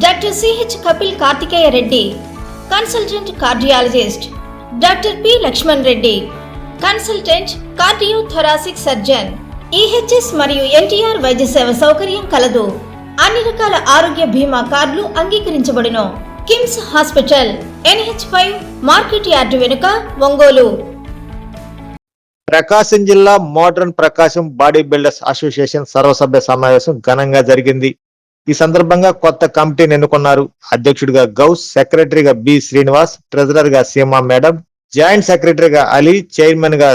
Doctor CH Kapil Karthikeya Reddy consultant cardiologist doctor P Lakshman Reddy consultant cardio thoracic surgeon EHS మరియు ఎన్టీఆర్ వైద్య సేవ సౌకర్యం కలదు. అన్ని రకాల ఆరోగ్య బీమా కార్డులు అంగీకరించబడును. KIMS hospital NH five market yard వెనుక ఒంగోలు. ప్రకాశం జిల్లా modern Prakasam body builders association సర్వసభ్య సమావేశం ఘనంగా జరిగింది. ఈ సందర్భంగా కొత్త కమిటీని ఎన్నుకున్నారు అధ్యక్షుడిగా గౌస్ సెక్రటరీగా బి శ్రీనివాస్ ట్రెజరర్గా సీమా మేడం జాయింట్ సెక్రటరీగా అలీ చైర్మన్గా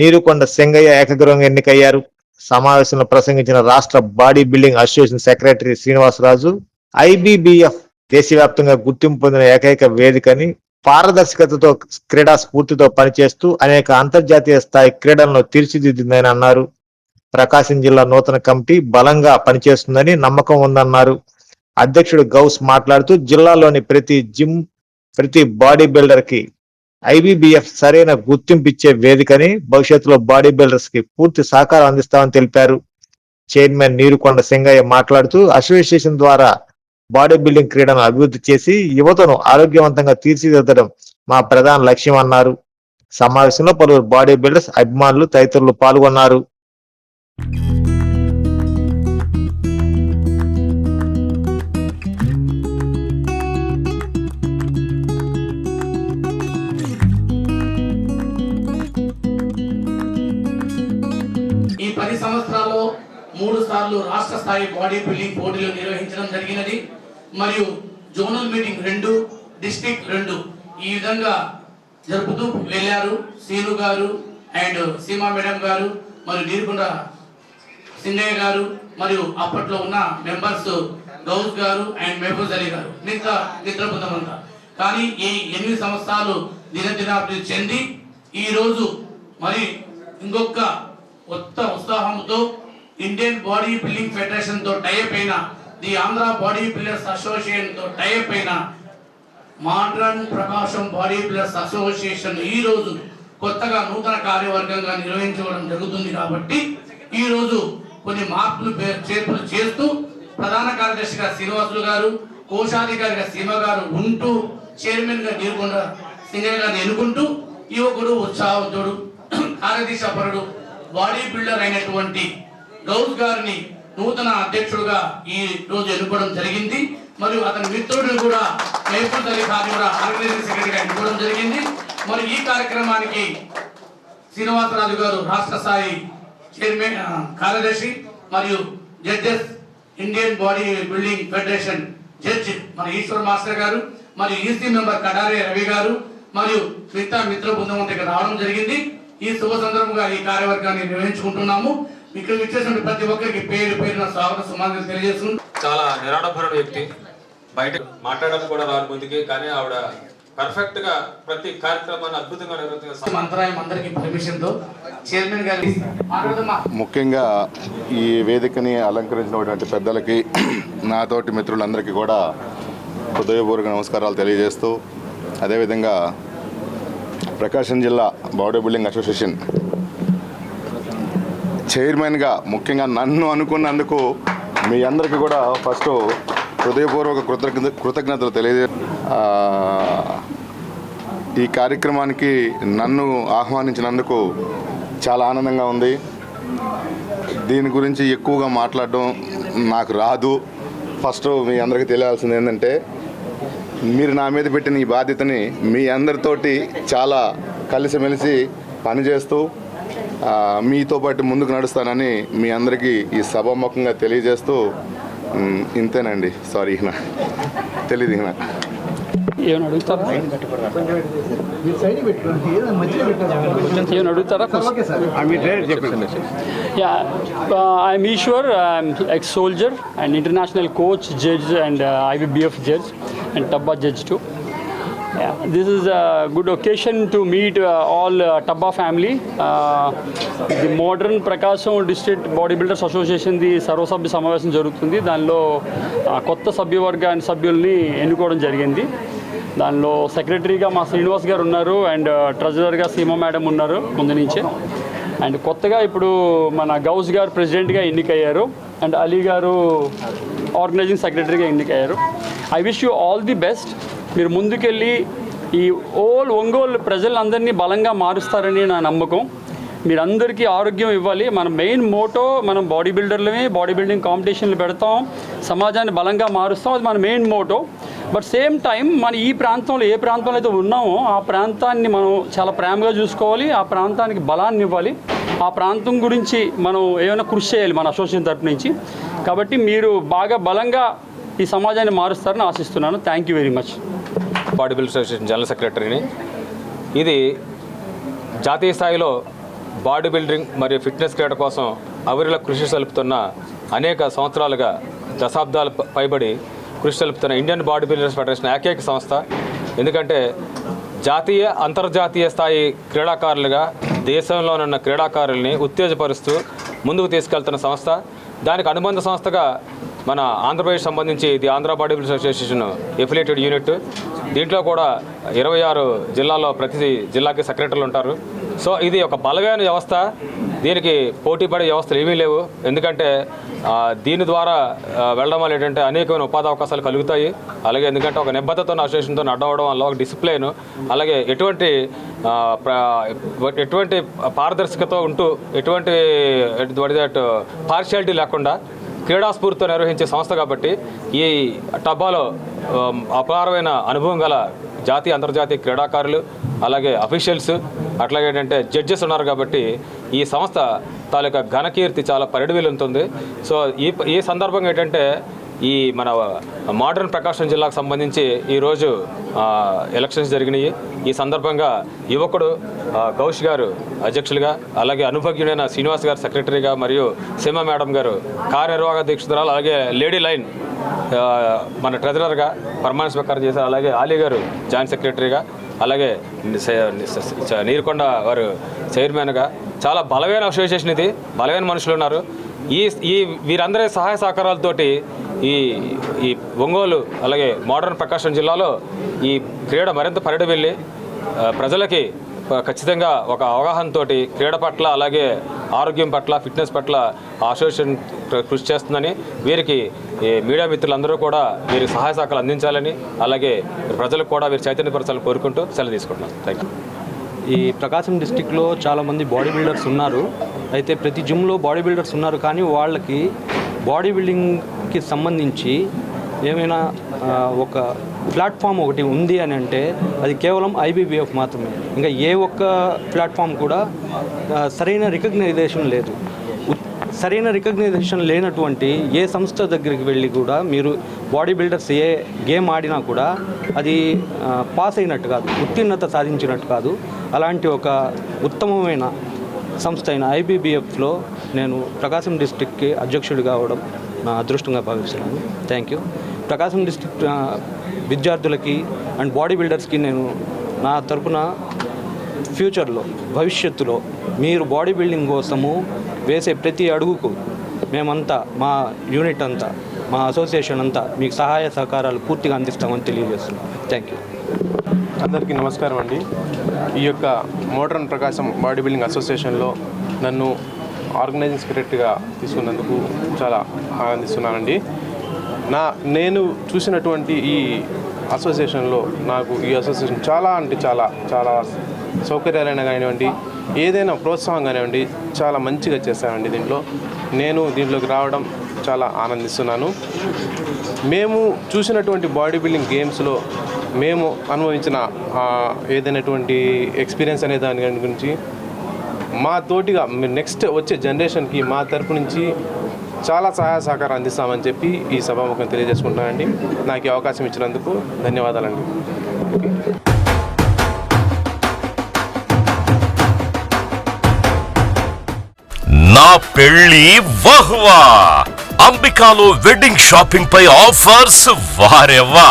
నీరుకొండ సింగయ్య ఏకగ్రహంగా ఎన్నికయ్యారు. సమావేశంలో ప్రసంగించిన రాష్ట్ర body building association secretary Srinivasaraju IBBF దేశవ్యాప్తంగా గుర్తింపు పొందిన ఏకైక వేదికని పారదర్శకతతో క్రీడా స్ఫూర్తితో పనిచేస్తూ అనేక అంతర్జాతీయ స్థాయి క్రీడలను తీర్చిదిద్దిందని అన్నారు. ప్రకాశం జిల్లా నూతన కమిటీ బలంగా పనిచేస్తుందని నమ్మకం ఉందన్నారు. అధ్యక్షుడు గౌస్ మాట్లాడుతూ జిల్లాలోని ప్రతి జిమ్ ప్రతి బాడీ బిల్డర్కి ఐబీబీఎఫ్ సరైన గుర్తింపు ఇచ్చే వేదికని భవిష్యత్తులో బాడీ బిల్డర్స్కి పూర్తి సహకారం అందిస్తామని తెలిపారు. చైర్మన్ నీరుకొండ సింగయ్య మాట్లాడుతూ అసోసియేషన్ ద్వారా బాడీ బిల్డింగ్ క్రీడను అభివృద్ధి చేసి యువతను ఆరోగ్యవంతంగా తీర్చిదిద్దడం మా ప్రధాన లక్ష్యం అన్నారు. సమావేశంలో పలువురు బాడీ బిల్డర్స్ అభిమానులు తదితరులు పాల్గొన్నారు. ఈ పది సంవత్సరాల్లో మూడు సార్లు రాష్ట్ర స్థాయి బాడీ బిల్డింగ్ పోటీలు నిర్వహించడం జరిగినది. మరియు జోనల్ మీటింగ్ రెండు డిస్ట్రిక్ట్ రెండు ఈ విధంగా జరుపుతూ వెళ్ళారు. సీను గారు అండ్ సీమా మేడం గారు మరియు నీరుకొండ సింగయ్య గారు మరియు అప్పట్లో ఉన్న మెంబర్స్ గౌస్ గారు అండ్ మెహబూజ్ అలీ గారు. మిగతా మిత్ర బృందమంతా కానీ ఈ ఎనిమిది సంవత్సరాలు దినదినాభివృద్ధి చెంది ఈ రోజు మరి ఇంకొక కొత్త ఉత్సాహంతో ఇండియన్ బాడీ బిల్డింగ్ ఫెడరేషన్తో టైప్ అయిన ది ఆంధ్ర బాడీ బిల్డర్స్ అసోసియేషన్తో టైప్ అయిన modern Prakasam body builders association ఈ రోజు కొత్తగా నూతన కార్యవర్గంగా నిర్వహించడం జరుగుతుంది కాబట్టి ఈ రోజు కొన్ని మార్పులు చేర్పులు చేస్తూ ప్రధాన కార్యదర్శిగా శ్రీనివాసులు గారు కోశాధికారిగా సీమ గారు ఉంటూ చైర్మన్గా నీరుకొండ సింగయ్య గారిని ఎన్నుకుంటూ యువకుడు ఉత్సాహవంతుడు కార్యదీశపరుడు బాడీ బిల్డర్ అయినటువంటి గౌస్ గారిని నూతన అధ్యక్షుడుగా ఈ రోజు ఎన్నుకోవడం జరిగింది. మరియు అతని మిత్రుడిని కూడా మహబూబ్ అలీ ఖాన్ కూడా ఆర్గనైజింగ్ సెక్రటరీగా ఎన్నుకోవడం జరిగింది. మరి ఈ కార్యక్రమానికి శ్రీనివాసరాజు గారు రాష్ట్ర స్థాయి చైర్మన్ కార్యదర్శి మరియు judges Indian body building federation judge మన ఈశ్వర్ మాస్టర్ గారు మరియు ఈసీ మెంబర్ కడారే రవి గారు మరియు మిగతా మిత్ర బృందం ఇక్కడ రావడం జరిగింది. ఈ శుభ సందర్భంగా ఈ కార్యవర్గాన్ని నిర్వహించుకుంటున్నాము. ఇక్కడ ఇచ్చేసిన ప్రతి ఒక్కరికి పేరు పేరున స్వాగత సమాధానం తెలియజేస్తుంది చాలా నిరాడంబర వ్యక్తి. బయట మాట్లాడడం కూడా రాని ముందుకి కానీ ఆవిడ పర్ఫెక్ట్గా ప్రతి కార్యక్రమాన్ని అద్భుతంగా నిర్వహించిన మంత్రాయం అందరికి పర్మిషన్తో చైర్మన్ గారు ముఖ్యంగా ఈ వేదికని అలంకరించినటువంటి పెద్దలకి నాతోటి మిత్రులందరికీ కూడా హృదయపూర్వక నమస్కారాలు తెలియజేస్తూ అదేవిధంగా ప్రకాశం జిల్లా బాడీ బిల్డింగ్ అసోసియేషన్ చైర్మన్గా ముఖ్యంగా నన్ను అనుకున్నందుకు మీ అందరికీ కూడా ఫస్ట్ హృదయపూర్వక కృతజ్ఞత కృతజ్ఞతలు తెలియజే ఆ, ఈ కార్యక్రమానికి నన్ను ఆహ్వానించినందుకు చాలా ఆనందంగా ఉంది. దీని గురించి ఎక్కువగా మాట్లాడడం నాకు రాదు. ఫస్ట్ మీ అందరికీ తెలియాల్సింది ఏంటంటే మీరు నా మీద పెట్టిన ఈ బాధ్యతని మీ అందరితోటి చాలా కలిసిమెలిసి పనిచేస్తూ మీతో పాటు ముందుకు నడుస్తానని మీ అందరికీ ఈ సభాముఖంగా తెలియజేస్తూ ఇంతేనండి. సారీ తెలియదు ఏమైనా అడుగుతారా? ఏమైనా అడుగుతారా yeah I'm Ishwar I'm ex soldier and international coach judge and IBBF judge. Yeah, this is a good occasion to meet uh, all uh, Tabba family. Uh, the modern Prakasam district body builders association the సర్వసభ్య సమావేశం జరుగుతుంది దానిలో కొత్త సభ్యవర్గాన్ని సభ్యుల్ని ఎన్నుకోవడం జరిగింది దానిలో సెక్రటరీగా మా శ్రీనివాస్ గారు ఉన్నారు అండ్ uh, ట్రెజరర్గా సీమ మేడం ఉన్నారు ముందు నుంచే. అండ్ కొత్తగా ఇప్పుడు మన గౌస్ గారు ప్రెసిడెంట్గా ఎన్నికయ్యారు అండ్ అలీ గారు ఆర్గనైజింగ్ సెక్రటరీగా ఎన్నికయ్యారు. I wish you all the best. మీరు ముందుకెళ్ళి ఈ ఓల్ ఒంగోలు ప్రజలందరినీ బలంగా మారుస్తారని నా నమ్మకం. మీరందరికీ ఆరోగ్యం ఇవ్వాలి. మన మెయిన్ మోటో మనం బాడీ బిల్డర్లమే బాడీ బిల్డింగ్ కాంపిటీషన్లు పెడతాం. సమాజాన్ని బలంగా మారుస్తాం. అది మన main motto. But same time మన ఈ ప్రాంతంలో ఏ ప్రాంతంలో అయితే ఉన్నామో ఆ ప్రాంతాన్ని మనం చాలా ప్రేమగా చూసుకోవాలి ఆ ప్రాంతానికి బలాన్ని ఇవ్వాలి. ఆ ప్రాంతం గురించి మనం ఏమైనా కృషి చేయాలి మన అసోసియేషన్ తరపు నుంచి. కాబట్టి మీరు బాగా బలంగా ఈ సమాజాన్ని మారుస్తారని ఆశిస్తున్నాను. Thank you very much body builder association general సెక్రటరీని ఇది జాతీయ స్థాయిలో బాడీ బిల్డింగ్ మరియు ఫిట్నెస్ క్రీడ కోసం అవరిలో కృషి సలుపుతున్న అనేక సంవత్సరాలుగా దశాబ్దాలు ప- పైబడి కృషి తెలుపుతున్న ఇండియన్ బాడీ బిల్డర్స్ ఫెడరేషన్ ఏకైక సంస్థ. ఎందుకంటే జాతీయ అంతర్జాతీయ స్థాయి క్రీడాకారులుగా దేశంలోనున్న క్రీడాకారుల్ని ఉత్తేజపరుస్తూ ముందుకు తీసుకెళ్తున్న సంస్థ. దానికి అనుబంధ సంస్థగా మన ఆంధ్రప్రదేశ్ సంబంధించి ఇది Andhra body builders association affiliated unit. దీంట్లో కూడా ఇరవై ఆరు జిల్లాలో ప్రతి జిల్లాకి సెక్రటరీలు ఉంటారు. సో ఇది ఒక బలమైన వ్యవస్థ. దీనికి పోటీ పడే వ్యవస్థలు ఏమీ లేవు. ఎందుకంటే దీని ద్వారా వెళ్ళడం వల్ల ఏంటంటే అనేకమైన ఉపాధి అవకాశాలు కలుగుతాయి. అలాగే ఎందుకంటే ఒక నిబద్ధత ఉన్న అసోసియేషన్తో అడ్డవడం వల్ల ఒక డిసిప్లైన్. అలాగే ఎటువంటి ఎటువంటి పారదర్శకత ఉంటూ ఎటువంటి పార్షియాలిటీ లేకుండా క్రీడాస్ఫూర్తితో నిర్వహించే సంస్థ కాబట్టి ఈ టబ్బాలో అపారమైన అనుభవం గల జాతీయ అంతర్జాతీయ క్రీడాకారులు అలాగే అఫీషియల్స్ అట్లాగే ఏంటంటే జడ్జెస్ ఉన్నారు కాబట్టి ఈ సంస్థ తాలూకా ఘనకీర్తి చాలా పరిడివిలుంటుంది సో ఈ ఈ సందర్భంగా ఏంటంటే ఈ మన మోడర్న్ ప్రకాశం జిల్లాకు సంబంధించి ఈరోజు ఎలక్షన్స్ జరిగినాయి. ఈ సందర్భంగా యువకుడు గౌష్ గారు అధ్యక్షులుగా అలాగే అనుభజ్ఞుడైన శ్రీనివాస్ గారు సెక్రటరీగా మరియు సీమ మేడం గారు కార్యనిర్వాహక దీక్షితురాలు అలాగే లేడీ లైన్ మన ట్రెజరర్గా పర్మానెంట్ స్పీకర్ చేశారు అలాగే ఆలీ గారు జాయింట్ సెక్రటరీగా అలాగే నీరుకొండ వారు చైర్మన్గా. చాలా బలమైన అసోసియేషన్ ఇది. బలమైన మనుషులు ఉన్నారు. ఈ ఈ వీరందరి సహాయ సహకారాలతోటి ఈ ఈ ఒంగోలు అలాగే మోడర్న్ ప్రకాశం జిల్లాలో ఈ క్రీడ మరింత పరిడి వెళ్ళి ప్రజలకి ఖచ్చితంగా ఒక అవగాహనతో క్రీడ పట్ల అలాగే ఆరోగ్యం పట్ల ఫిట్నెస్ పట్ల అసోసియేషన్ కృషి చేస్తుందని వీరికి మీడియా మిత్రులందరూ కూడా వీరికి సహాయ సహకారాలు అందించాలని అలాగే ప్రజలకు కూడా వీరు చైతన్యపరచాలని కోరుకుంటూ సెలవు తీసుకుంటున్నాను థ్యాంక్ యూ ఈ ప్రకాశం డిస్టిక్లో చాలామంది బాడీ బిల్డర్స్ ఉన్నారు. అయితే ప్రతి జిమ్లో బాడీ బిల్డర్స్ ఉన్నారు కానీ వాళ్ళకి బాడీ బిల్డింగ్ బిల్డింగ్కి సంబంధించి ఏమైనా ఒక ప్లాట్ఫామ్ ఒకటి ఉంది అని అంటే అది కేవలం ఐబీబీఎఫ్ మాత్రమే. ఇంకా ఏ ఒక్క ప్లాట్ఫామ్ కూడా సరైన రికగ్నైజేషన్ లేదు. సరైన రికగ్నైజేషన్ లేనటువంటి ఏ సంస్థ దగ్గరికి వెళ్ళి కూడా మీరు బాడీ బిల్డర్స్ ఏ గేమ్ ఆడినా కూడా అది పాస్ అయినట్టు కాదు ఉత్తీర్ణత సాధించినట్టు కాదు. అలాంటి ఒక ఉత్తమమైన సంస్థ అయిన ఐబీబీఎఫ్లో నేను ప్రకాశం డిస్టిక్కి అధ్యక్షుడు కావడం నా అదృష్టంగా భావిస్తున్నాను. థ్యాంక్ యూ ప్రకాశం డిస్టిక్ విద్యార్థులకి అండ్ బాడీ బిల్డర్స్కి నేను నా తరపున ఫ్యూచర్లో భవిష్యత్తులో మీరు బాడీ బిల్డింగ్ కోసము వేసే ప్రతి అడుగుకు మేమంతా మా యూనిట్ అంతా మా అసోసియేషన్ అంతా మీకు సహాయ సహకారాలు పూర్తిగా అందిస్తామని తెలియజేస్తున్నాం. థ్యాంక్ యూ అందరికీ నమస్కారం అండి. ఈ యొక్క మోడర్న్ ప్రకాశం బాడీ బిల్డింగ్ అసోసియేషన్లో నన్ను ఆర్గనైజింగ్ సెక్రటరీగా తీసుకున్నందుకు చాలా ఆనందిస్తున్నానండి. నా నేను చూసినటువంటి ఈ అసోసియేషన్లో నాకు ఈ అసోసియేషన్ చాలా అంటే చాలా చాలా సౌకర్యాలైన కానివ్వండి ఏదైనా ప్రోత్సాహం కానివ్వండి చాలా మంచిగా చేస్తానండి దీంట్లో. నేను దీంట్లోకి రావడం చాలా ఆనందిస్తున్నాను. మేము చూసినటువంటి బాడీ బిల్డింగ్ గేమ్స్లో మేము అనుభవించిన ఏదైనటువంటి ఎక్స్పీరియన్స్ అనే దాని గురించి మా తోటిగా నెక్స్ట్ వచ్చే జనరేషన్కి మా తరపు నుంచి చాలా సహాయ సహకారం అందిస్తామని చెప్పి ఈ సభాముఖం తెలియజేసుకుంటానండి నాకు ఈ అవకాశం ఇచ్చినందుకు ధన్యవాదాలండి. నా పెళ్ళి వహ్వా. అంబికాలో వెడ్డింగ్ షాపింగ్ పై ఆఫర్స్ వారెవ్వా.